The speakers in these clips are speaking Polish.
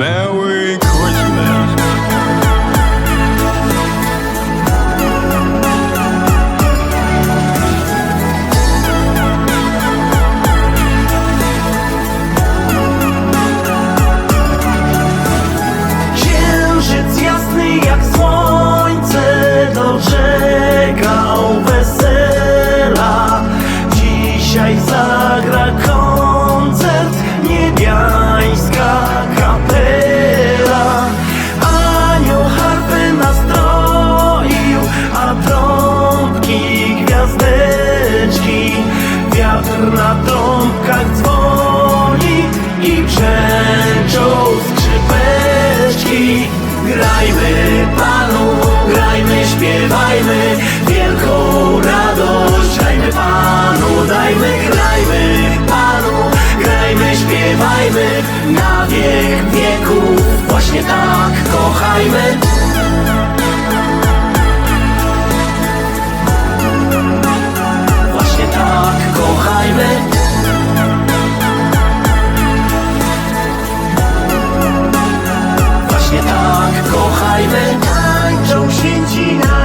Merry Christmas. Na trąbkach dzwoni i brzęczą skrzypeczki. Grajmy Panu, grajmy, śpiewajmy kochajmy Tańczą święci na niebie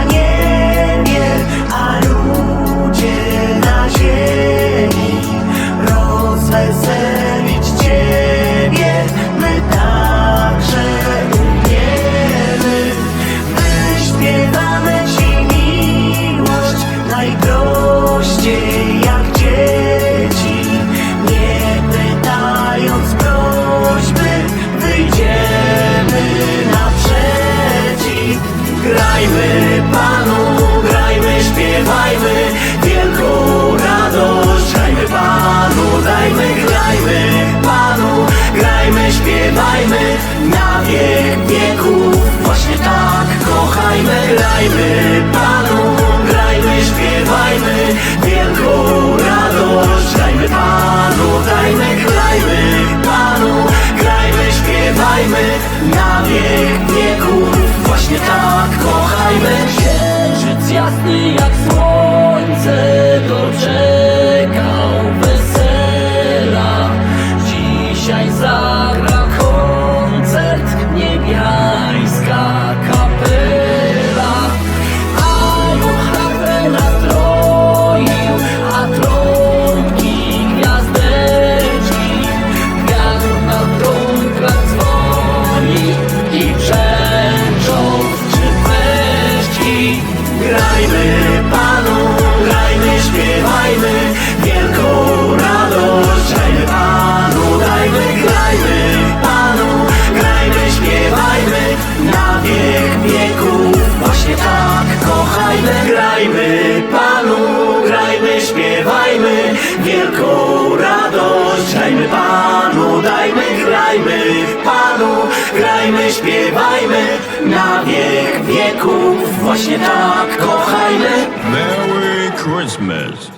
Na wiek wieków. Właśnie tak kochajmy Grajmy Panu, grajmy, śpiewajmy Wielką radość. Grajmy Panu, dajmy, grajmy Panu, grajmy, śpiewajmy Na wiek wieków. Właśnie tak kochajmy. Księżyc jasny jak słońce Doczekał Wielką radość. Grajmy Panu, dajmy, grajmy Panu, grajmy, śpiewajmy Na wiek wieków. Właśnie tak kochajmy. Merry Christmas.